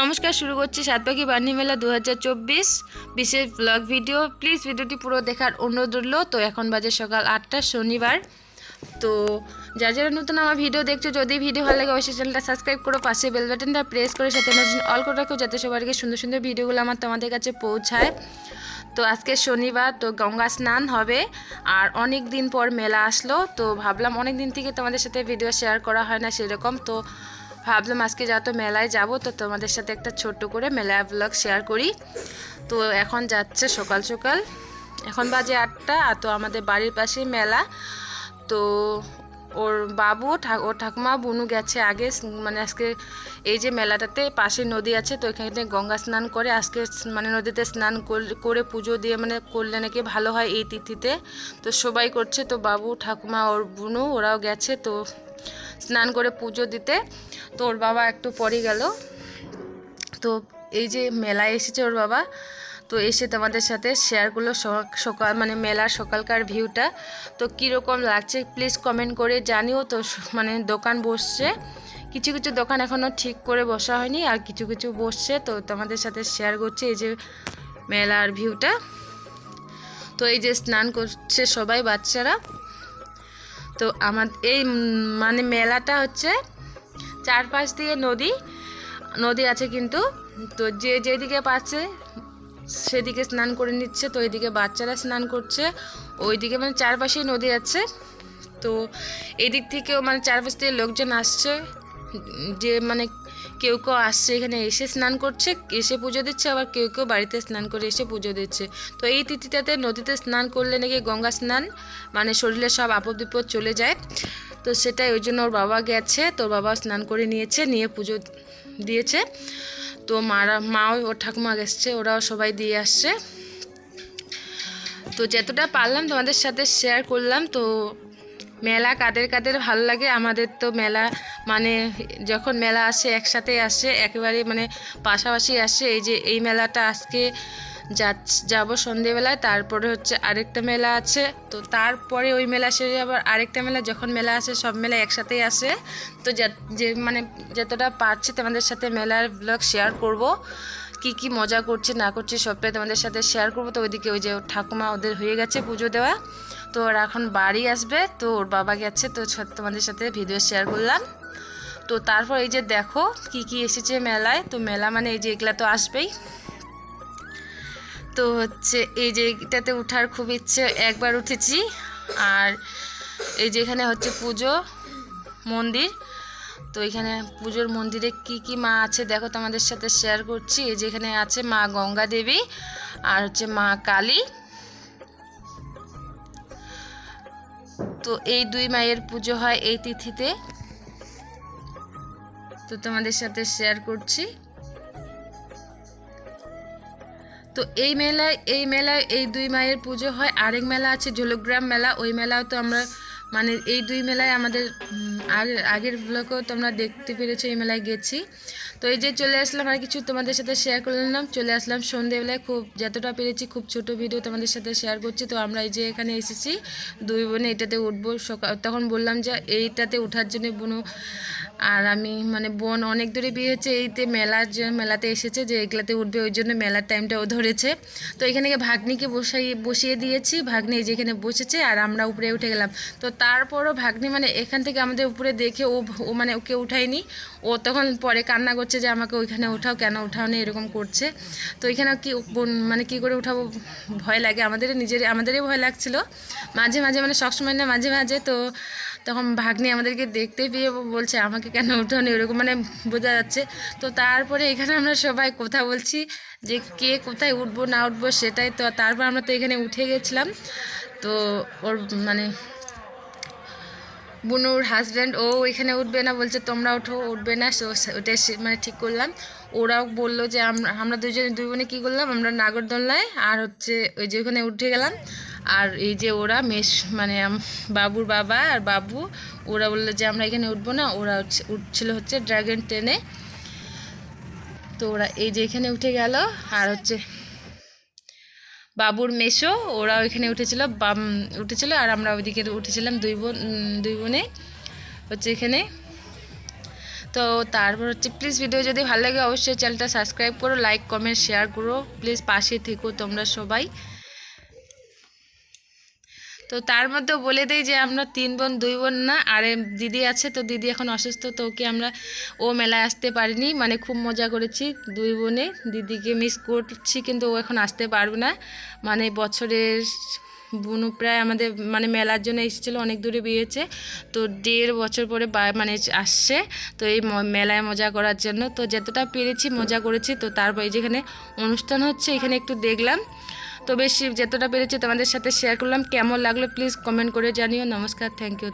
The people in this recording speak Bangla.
নমস্কার, শুরু করছি সাতপাখি বার্নি মেলা দু বিশেষ ব্লগ ভিডিও প্লিজ ভিডিওটি পুরো দেখার অনুরোধ রইল। তো এখন বাজে সকাল আটটা, শনিবার। তো যারা যারা নতুন আমার ভিডিও দেখছ, যদি ভিডিও ভালো লাগে, অবশ্যই চ্যানেলটা সাবস্ক্রাইব করো, পাশে বেল বাটনটা প্রেস করে সাথে অল করে রাখো, যাতে সবাইকে সুন্দর সুন্দর ভিডিওগুলো আমার তোমাদের কাছে পৌঁছায়। তো আজকে শনিবার, তো গঙ্গা স্নান হবে, আর অনেক দিন পর মেলা আসলো। তো ভাবলাম অনেক দিন থেকে তোমাদের সাথে ভিডিও শেয়ার করা হয় না সেরকম। তো ভাবলাম আজকে যা তো মেলায় যাব, তো তোমাদের সাথে একটা ছোট্ট করে মেলা ব্লগ শেয়ার করি। তো এখন যাচ্ছে সকাল সকাল। এখন বাজে আটটা, আর তো আমাদের বাড়ির পাশে মেলা। তো ওর বাবু ওর ঠাকুমা, বুনু গেছে আগে মানে আজকে এই যে মেলাটাতে পাশে নদী আছে, তো এখানে গঙ্গা স্নান করে আজকে মানে নদীতে স্নান করে পুজো দিয়ে মানে করলে নাকি ভালো হয় এই তিথিতে। তো সবাই করছে, তো বাবু, ঠাকুমা, ওর বুনু, ওরাও গেছে, তো স্নান করে পুজো দিতে। তো ওর বাবা একটু পরে গেল। তো এই যে মেলায় এসেছে ওর বাবা, তো এসে তোমাদের সাথে শেয়ারগুলো সক- সকাল মানে মেলার সকালকার ভিউটা তো কীরকম লাগছে? প্লিজ কমেন্ট করে জানিও তো মানে দোকান বসছে। কিছু কিছু দোকান এখনও ঠিক করে বসা হয়নি, আর কিছু কিছু বসছে। তো তোমাদের সাথে শেয়ার করছে এই যে মেলার ভিউটা তো এই যে স্নান করছে সবাই বাচ্চারা। তো আমার, এই মানে মেলাটা হচ্ছে চারপাশ দিয়ে নদী নদী আছে কিন্তু। তো যে যেদিকে পাচ্ছে, সেদিকে স্নান করে নিচ্ছে, তো এদিকে বাচ্চারা স্নান করছে। ওইদিকে মানে চারপাশেই নদী আছে। তো এদিক থেকেও মানে চারপাশ থেকে লোকজন আসছে। যে মানে কেউ কেউ আসছে, এখানে এসে স্নান করছে, এসে পুজো দিচ্ছে, আবার কেউ কেউ বাড়িতে স্নান করে এসে পুজো দিচ্ছে। তো এই তিথিটাতে নদীতে স্নান করলে নাকি গঙ্গা স্নান মানে শরীরে সব আপদ বিপদ চলে যায়। তো সেটাই, ওই জন্য ওর বাবা গেছে, তোর বাবা স্নান করে নিয়েছে, নিয়ে পুজো দিয়েছে। তো মারা, মাও, ওর ঠাকুমা গেছে, ওরাও সবাই দিয়ে আসছে। তো যতটা পারলাম তোমাদের সাথে শেয়ার করলাম, তো মেলা কাদের কাদের ভালো লাগে, আমাদের তো মেলা মানে যখন মেলা আসে একসাথে আসে, একেবারে মানে পাশাপাশি আসে। এই যে এই মেলাটা আজকে যাব সন্ধেবেলায়, তারপরে হচ্ছে আরেকটা মেলা আছে। তো তারপরে ওই মেলা শেষে আবার আরেকটা মেলা, যখন মেলা আসে, সব মেলা একসাথেই আসে। তো যে মানে যতটা পারছি তোমাদের সাথে মেলার ব্লগ শেয়ার করব। কি কি মজা করছে, না করছে, সবটাই তোমাদের সাথে শেয়ার করব। তো ওইদিকে ওই যে ঠাকুমা ওদের হয়ে গেছে পুজো দেওয়া। তো ওরা এখন বাড়ি আসবে, তো ওর বাবা গেছে, তো তোমাদের সাথে ভিডিও শেয়ার করলাম। তো তারপর এই যে দেখো কি কি এসেছে মেলায়। তো মেলা মানে এই যে এগুলা তো আসবেই। তো হচ্ছে এই যে এটাতে ওঠার খুব ইচ্ছে, একবার উঠেছি। আর এই যে এখানে হচ্ছে পুজো, মন্দির। তো এখানে পুজোর মন্দিরে কি কি মা আছে দেখো তোমাদের সাথে শেয়ার করছি। এই যে এখানে আছে মা গঙ্গা দেবী আর হচ্ছে মা কালী। তো এই দুই মায়ের পুজো হয় এই তিথিতে। তো তোমাদের সাথে শেয়ার করছি। তো এই মেলায় এই মেলায় এই দুই মায়ের পুজো হয়। আরেক মেলা আছে ঝোলগ্রাম মেলা। ওই মেলাও তো আমরা মানে এই দুই মেলায় আমাদের আগের আগের ব্লগেও তোমরা দেখতে পেরেছ, এই মেলায় গেছি। তো এই যে চলে আসলাম, আর কিছু তোমাদের সাথে শেয়ার করে নিলাম। চলে আসলাম সন্ধেবেলায়, খুব যতটা পেরেছি, খুব ছোট ভিডিও তোমাদের সাথে শেয়ার করছি। তো আমরা এই যে এখানে এসেছি, দুই বোনে এটাতে উঠবো। সকাল, তখন বললাম যে এইটাতে ওঠার জন্য বোনও আর আমি মানে বোন অনেক দূরে বিয়ে হচ্ছে এইতে মেলার যে মেলাতে এসেছে যে এগুলাতে উঠবে, ওই জন্য মেলার টাইমটা ও ধরেছে। তো এখানে ভাগ্নিকে বসাই, বসিয়ে দিয়েছি, ভাগ্নি এই যে এখানে বসেছে আর আমরা উপরে উঠে গেলাম। তো তারপরও ভাগ্নি মানে এখান থেকে আমাদের উপরে দেখে ও ও মানে ওকে উঠায়নি। ও তখন পরে কান্না করছে যে আমাকে ওইখানে উঠাও, কেন উঠাও না? এরকম করছে। তো এখানে কি বোন- মানে কি করে উঠাবো? ভয় লাগে আমাদের নিজের আমাদেরই ভয় লাগছিল। মাঝে মাঝে মানে সবসময় না, মাঝে মাঝে তো তখন ভাগ্নি আমাদেরকে দেখতে পেয়ে বলছে, আমাকে কেন উঠানো এরকম মানে বোঝা যাচ্ছে। তো তারপরে এখানে আমরা সবাই কথা বলছি যে, কে কোথায় উঠবো, না উঠবো সেটাই তো। তারপর আমরা তো এখানে উঠে গেছিলাম। তো ওর মানে বুনুর হাজব্যান্ড ও এখানে উঠবে না। বলছে, তোমরা ওঠো, উঠবে না। সে- মানে ঠিক করলাম। ওরাও বলল যে আমরা আমরা দুজনে দুই বোনে কী করলাম? আমরা নাগরদোলনায় আর হচ্ছে ওই যে ওখানে উঠে গেলাম। আর এই যে ওরা মেশ মানে বাবুর বাবা আর বাবু, ওরা বলল যে আমরা এখানে উঠবো না, ওরা উঠছিল হচ্ছে ড্রাগন ট্রেনে তো ওরা এই যে এখানে উঠে গেল, আর হচ্ছে বাবুর মেশো ওরাও এখানে উঠেছিল উঠেছিল, আর আমরা ওইদিকে উঠেছিলাম দুই বোন দুই বোনে হচ্ছে এখানে। তো তারপর হচ্ছে প্লিজ ভিডিও যদি ভালো লাগে অবশ্যই চ্যানেলটা সাবস্ক্রাইব করো লাইক কমেন্ট শেয়ার করো প্লিজ পাশে থেকো তোমরা সবাই। তো তার মধ্যে বলে দিই যে আমরা তিন বোন, দুই বোন না, আর দিদি আছে, তো দিদি এখন অসুস্থ, তো ওকে আমরা ও মেলায় আসতে পারিনি। মানে খুব মজা করেছি দুই বোনে। দিদিকে মিস করছি, কিন্তু ও এখন আসতে পারবে না। মানে বছরের বুনু প্রায় আমাদের মানে মেলার জন্য এসেছিল, অনেক দূরে বিয়েছে তো দেড় বছর পরে মানে আসছে, তো এই মেলায় মজা করার জন্য। তো যতটা পেরেছি মজা করেছি, তো তারপর যেখানে অনুষ্ঠান হচ্ছে, এখানে একটু দেখলাম। তো বেশি যতটা পেরেছি তোমাদের সাথে শেয়ার করলাম। কেমন লাগল প্লিজ কমেন্ট করে জানিও। নমস্কার থ্যাংক ইউ